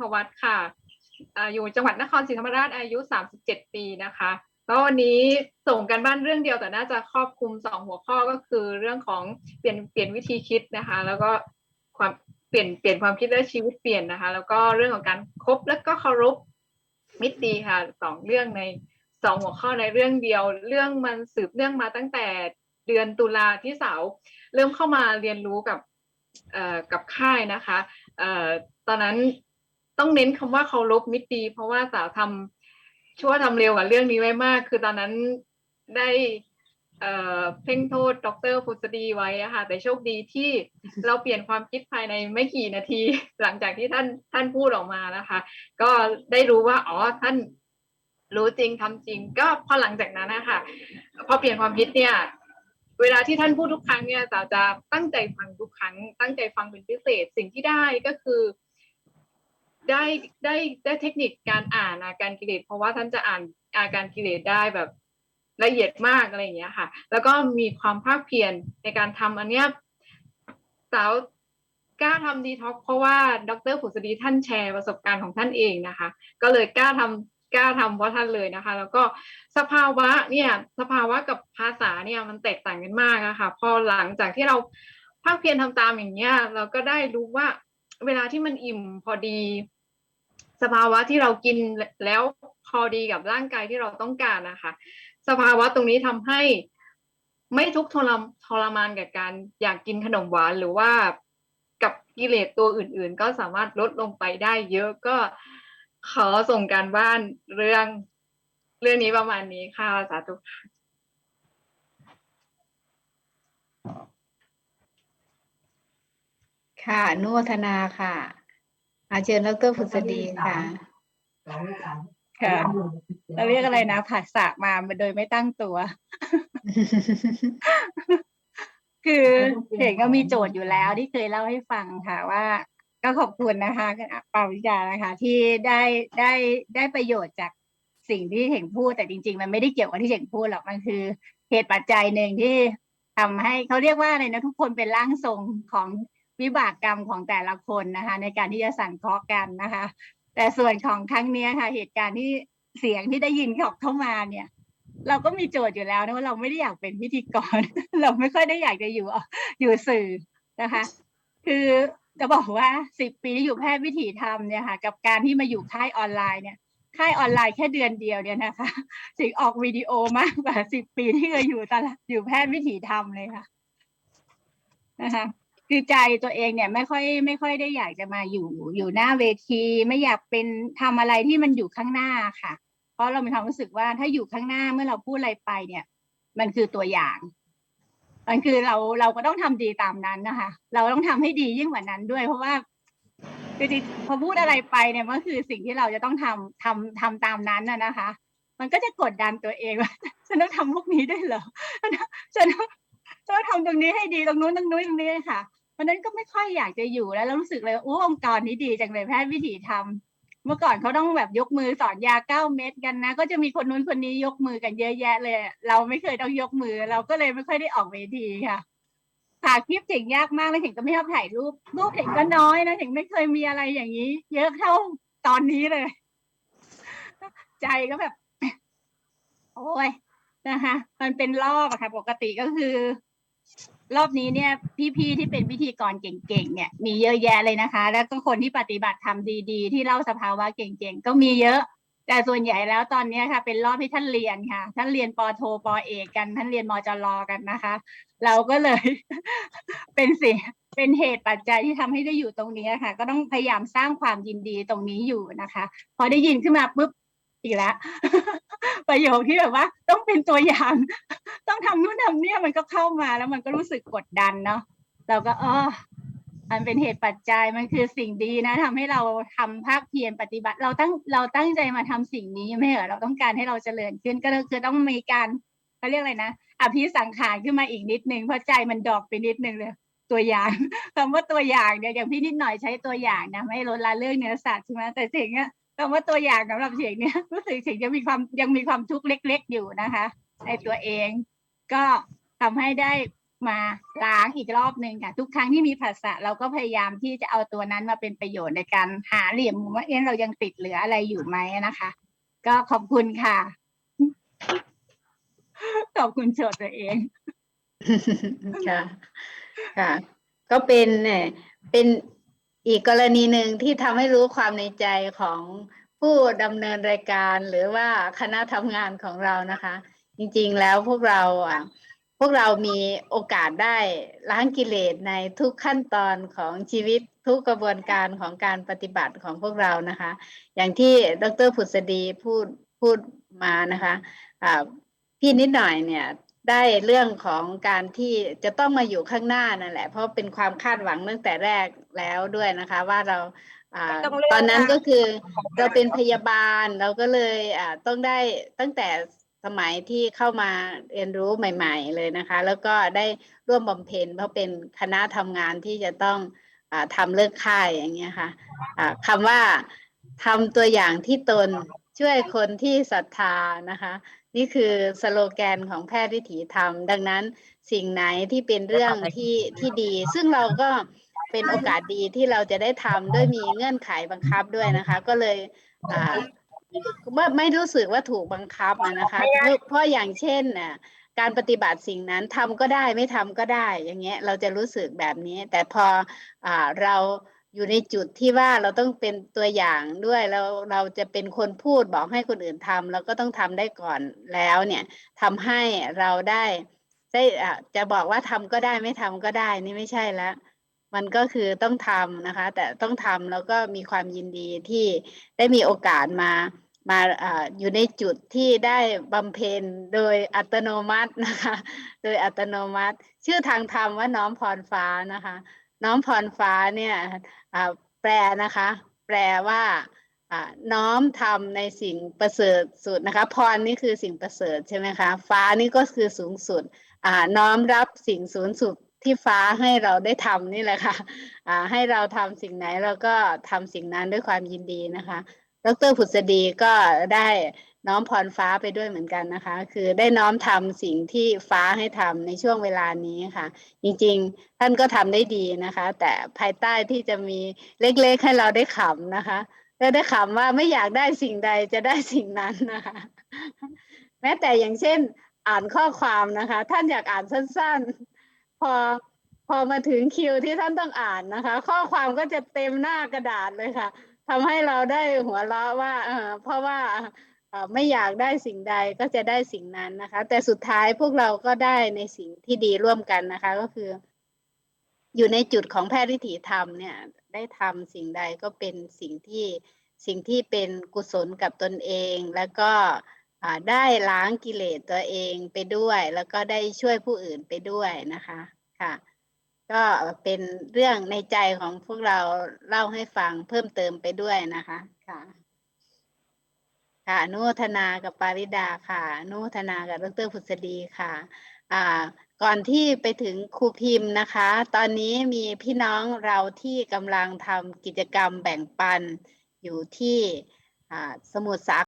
ทวัฒน์ค่ะอยู่จังหวัดนครศรีธรรมราชอายุ 37 ปีนะคะแล้ววันนี้ส่งกันบ้านเรื่องเดียวแต่น่าจะครอบคลุมสองหัวข้อก็คือเรื่องของเปลี่ยนเปลี่ยนวิธีคิดนะคะ แล้วก็ความเปลี่ยนเปลี่ยนความคิดและชีวิตเปลี่ยนนะคะ แล้วก็เรื่องของการคบและก็เคารพมิตรดีค่ะสองเรื่องในสองหัวข้อในเรื่องเดียว เรื่องมันสืบเนื่องมาตั้งแต่เดือนตุลาที่สาวเริ่มเข้ามาเรียนรู้กับเอ่อกับค่ายนะคะเอ่อตอนนั้น ต้องเน้นคำว่าเคารพมิตรดี เพราะว่าสาวทำชั่วทำเร็วกับเรื่องนี้ไว้มาก คือตอนนั้นได้เอ่อเพ่งโทษดรฟุษดีไว้อะค่ะแต่โชคดีที่เราเปลี่ยนความคิดภายในไม่กี่นาที หลังจากที่ท่านท่านพูดออกมานะคะ ก็ได้รู้ว่าอ๋อท่านรู้จริงทำจริง ก็พอหลังจากนั้นนะคะพอเปลี่ยนความคิดเนี่ย เวลาที่ท่านพูดทุกครั้งเนี่ยสาวจะตั้งใจฟังทุกครั้ง ตั้งใจฟังเป็นพิเศษสิ่งที่ได้ก็คือ ได้ได้ได้เทคนิคการอ่านอาการกิเลสเพราะว่าท่านจะอ่านอาการกิเลสได้แบบละเอียดมากอะไรอย่างเงี้ยค่ะ แล้วก็มีความภาคเพียรในการทำอันเนี้ยสาวกล้าทำดีท็อกเพราะว่าดรผุษดีท่านแชร์ประสบการณ์ของท่านเองนะคะ ก็เลยกล้าทำกล้าทำเพราะท่านเลยนะคะ แล้วก็สภาวะเนี่ยสภาวะกับภาษาเนี่ยมันแตกต่างกันมากอะค่ะพอหลังจากที่เราภาคเพียรทำตามอย่างเงี้ยเราก็ได้รู้ว่าเวลาที่มันอิ่มพอดี สภาวะที่เรากินแล้วพอดีกับร่างกายที่เราต้องการนะคะ สภาวะตรงนี้ทำให้ไม่ทุกข์ทรมทรมานกับการอยากกินขนมหวานหรือว่ากับกิเลสตัวอื่น ๆ ก็สามารถลดลงไปได้เยอะก็ขอส่งการบ้านเรื่องเรื่องนี้ประมาณนี้ค่ะสาธุค่ะค่ะนุโมทนาค่ะ อาเชิญดรพุษดีค่ะค่ะเราเรียกอะไรนะผัสสะมาโดยไม่ตั้งตัว คือเห็นก็มีโจทย์อยู่แล้วที่เคยเล่าให้ฟังค่ะว่า ก็ขอบคุณนะคะคุณปาวิจานะคะ ที่ได้ได้ได้ประโยชน์จากสิ่งที่เห็นพูดแต่จริง ๆ มันไม่ได้เกี่ยวกับที่เห็นพูดหรอกมันคือเหตุปัจจัยหนึ่งที่ทำให้เขาเรียกว่าอะไรนะทุกคนเป็นร่างทรงของ วิบากกรรมของแต่ละคนนะคะ ในการที่จะสั่งเคาะกันนะคะ แต่ส่วนของครั้งนี้ค่ะ เหตุการณ์ที่เสียงที่ได้ยินเขาเข้ามาเนี่ยเราก็มีโจทย์อยู่แล้วนะว่าเราไม่ได้อยากเป็นพิธีกร เราไม่ค่อยได้อยากจะอยู่อยู่สื่อนะคะ คือจะบอกว่าสิบปีที่อยู่แพทย์วิถีธรรมเนี่ยค่ะ กับการที่มาอยู่ค่ายออนไลน์เนี่ย ค่ายออนไลน์แค่เดือนเดียวเนี่ยนะคะถึงออกวิดีโอมากกว่าสิบปีที่เคยอยู่ตลาดอยู่แพทย์วิถีธรรมเลยค่ะนะคะ คือใจตัวเองเนี่ยไม่ค่อยไม่ค่อยได้อยากจะมาอยู่อยู่หน้าเวที ไม่อยากเป็นทำอะไรที่มันอยู่ข้างหน้าค่ะ เพราะเรามีความรู้สึกว่าถ้าอยู่ข้างหน้าเมื่อเราพูดอะไรไปเนี่ย มันคือตัวอย่าง มันคือเราเราก็ต้องทำดีตามนั้นนะคะ เราต้องทำให้ดียิ่งกว่านั้นด้วย เพราะว่าคือจริงพอพูดอะไรไปเนี่ยมันคือสิ่งที่เราจะต้องทำทำทำตามนั้นน่ะนะคะ มันก็จะกดดันตัวเองว่าฉันต้องทำพวกนี้ด้วยเหรอฉันต้องฉันต้องทำตรงนี้ให้ดีตรงนู้นตรงนู้นตรงนี้ค่ะ ราะนั้นก็ไม่ค่อยอยากจะอยู่แล้วแล้วรู้สึกเลยโอ้องค์กรนี้ดีจังเลยแพทย์วิถีทำเมื่อก่อนเขาต้องแบบยกมือสอนยาเก้าเม็ดกันนะ ก็จะมีคนนู้นคนนี้ยกมือกันเยอะแยะเลย เราไม่เคยต้องยกมือ เราก็เลยไม่ค่อยได้ออกเวทีค่ะถ่ายคลิปเก่งยากมากเลยเห็นก็ไม่ชอบถ่ายรูปรูปเห็นก็น้อยนะเห็นไม่เคยมีอะไรอย่างนี้ เยอะเท่าตอนนี้เลย ใจก็แบบ โอ้ยนะคะ มันเป็นรอบอะค่ะ ปกติก็คือ รอบนี้เนี่ยพี่ๆที่เป็นพิธีกรเก่งๆเนี่ยมีเยอะแยะเลยนะคะ แล้วก็คนที่ปฏิบัติทำดีๆ ที่เล่าสภาวะเก่งๆ ก็มีเยอะ แต่ส่วนใหญ่แล้วตอนนี้ค่ะ เป็นรอบที่ท่านเรียนค่ะ ท่านเรียนปโทปอเอกกัน ท่านเรียนมจรกันนะคะ เราก็เลยเป็นสิ่งเป็นเหตุปัจจัยที่ทำให้ได้อยู่ตรงนี้ค่ะ ก็ต้องพยายามสร้างความยินดีตรงนี้อยู่นะคะ พอได้ยินขึ้นมาปุ๊บอีกแล้ว ประโยคที่แบบว่า ต้องเป็นตัวอย่าง ต้องทำนู่นทำเนี่ยมันก็เข้ามาแล้วมันก็รู้สึกกดดันเนาะเราก็อ๋อมันเป็นเหตุปัจจัยมันคือสิ่งดีนะทำให้เราทำภาคเพียรปฏิบัติ เราตั้งเราตั้งใจมาทำสิ่งนี้ไม่เหรอเราต้องการให้เราเจริญขึ้นก็คือต้องมีการเขาเรียกอะไรนะอภิสังขารขึ้นมาอีกนิดนึงเพราะใจมันดอกไปนิดนึงเลยตัวอย่างคำว่าตัวอย่างเนี่ยอย่างพี่นิดหน่อยใช้ตัวอย่างนะไม่ลดละเรื่องเนื้อสัตว์ใช่ไหมแต่สิ่งเนี้ย คำว่าตัวอย่างสำหรับเสียงเนี้ยรู้สึกเสียงยังมีความยังมีความทุกข์เล็ก ๆ อยู่นะคะ ในตัวเองก็ทำให้ได้มาล้างอีกรอบหนึ่งค่ะ ทุกครั้งที่มีภาษาเราก็พยายามที่จะเอาตัวนั้นมาเป็นประโยชน์ในการหาเหลี่ยมมุมว่าเอ๊ะเรายังติดเหลืออะไรอยู่ไหมนะคะ ก็ขอบคุณค่ะ ขอบคุณโจทย์ตัวเองค่ะ ค่ะ ก็เป็นเนี่ยเป็น อีกกรณีหนึ่งที่ทำให้รู้ความในใจของผู้ดำเนินรายการหรือว่าคณะทำงานของเรานะคะ จริงๆแล้วพวกเราอะพวกเรามีโอกาสได้ล้างกิเลสในทุกขั้นตอนของชีวิตทุกกระบวนการของการปฏิบัติของพวกเรานะคะ อย่างที่ดรผุษดีพูดพูดมานะคะพี่นิดหน่อยเนี่ย ได้เรื่องของการที่จะต้องมาอยู่ข้างหน้านั่นแหละ เพราะเป็นความคาดหวังตั้งแต่แรกแล้วด้วยนะคะ ว่าเราอ่าไม่ต้องเลือกตอนนั้นค่ะก็คือเราเป็นพยาบาลเราก็เลยอ่าต้องได้ตั้งแต่สมัยที่เข้ามาเรียนรู้ใหม่ ๆ เลยนะคะ แล้วก็ได้ร่วมบำเพ็ญเพราะเป็นคณะทำงานที่จะต้องอาทำเลิกค่ายอย่างเงี้ยค่ะอ่าคำว่าทำตัวอย่างที่ตน ช่วยคนที่ศรัทธานะคะ นี่คือสโลแกนของแพทย์วิถีธรรม ดังนั้นสิ่งไหนที่เป็นเรื่องที่ที่ดี ซึ่งเราก็เป็นโอกาสดีที่เราจะได้ทำด้วยมีเงื่อนไขบังคับด้วยนะคะ ก็เลยอ่าว่าไม่รู้สึกว่าถูกบังคับอะนะคะเพราะเพราะอย่างเช่นน่ะการปฏิบัติสิ่งนั้นทำก็ได้ไม่ทำก็ได้ อย่างเงี้ยเราจะรู้สึกแบบนี้ แต่พออ่าเรา อยู่ในจุดที่ว่าเราต้องเป็นตัวอย่างด้วยแล้วเราจะเป็นคนพูดบอกให้คนอื่นทำเราก็ต้องทำได้ก่อนแล้วเนี่ยทำให้เราได้ได้อะจะบอกว่าทำก็ได้ไม่ทำก็ได้นี่ไม่ใช่แล้วมันก็คือต้องทำนะคะ แต่ต้องทำแล้วก็มีความยินดีที่ได้มีโอกาสมามาอ่าอยู่ในจุดที่ได้บำเพ็ญโดยอัตโนมัตินะคะ โดยอัตโนมัติ ชื่อทางธรรมว่าน้อมพรฟ้านะคะ น้อมพรฟ้าเนี่ยแปลนะคะ แปลว่าน้อมทำในสิ่งประเสริฐสุดนะคะ พรนี่คือสิ่งประเสริฐใช่ไหมคะ ฟ้านี่ก็คือสูงสุดน้อมรับสิ่งสูงสุดที่ฟ้าให้เราได้ทำนี่แหละค่ะอ่าให้เราทำสิ่งไหนเราก็ทำสิ่งนั้นด้วยความยินดีนะคะ ดรผุษดีก็ได้น้อมพรฟ้าไปด้วยเหมือนกันนะคะ คือได้น้อมทำสิ่งที่ฟ้าให้ทำในช่วงเวลานี้ค่ะ จริงๆท่านก็ทำได้ดีนะคะ แต่ภายใต้ที่จะมีเล็กๆให้เราได้ขำนะคะและได้ขำว่าไม่อยากได้สิ่งใดจะได้สิ่งนั้นนะคะ แม้แต่อย่างเช่น อ่านข้อความนะคะ ท่านอยากอ่านสั้นๆ พอพอมาถึงคิวที่ท่านต้องอ่านนะคะ ข้อความก็จะเต็มหน้ากระดาษเลยค่ะ ทำให้เราได้หัวเราะว่าเออเพราะว่าไม่อยากได้สิ่งใดก็จะได้สิ่งนั้นนะคะ แต่สุดท้ายพวกเราก็ได้ในสิ่งที่ดีร่วมกันนะคะ ก็คือ อยู่ในจุดของแพทย์วิถีธรรมเนี่ย ได้ทำสิ่งใดก็เป็นสิ่งที่สิ่งที่เป็นกุศลกับตนเอง แล้วก็ได้ล้างกิเลสตัวเองไปด้วย แล้วก็ได้ช่วยผู้อื่นไปด้วยนะคะ ค่ะ ก็เป็นเรื่องในใจของพวกเราเล่าให้ฟังเพิ่มเติมไปด้วยนะคะ ค่ะ ค่ะนุโมทนากับปาริดาค่ะนุโมทนากับดรพุษดีค่ะ อ่า ก่อนที่ไปถึงครูพิมพ์นะคะ ตอนนี้มีพี่น้องเราที่กำลังทำกิจกรรมแบ่งปันอยู่ที่อ่าสมุทรสา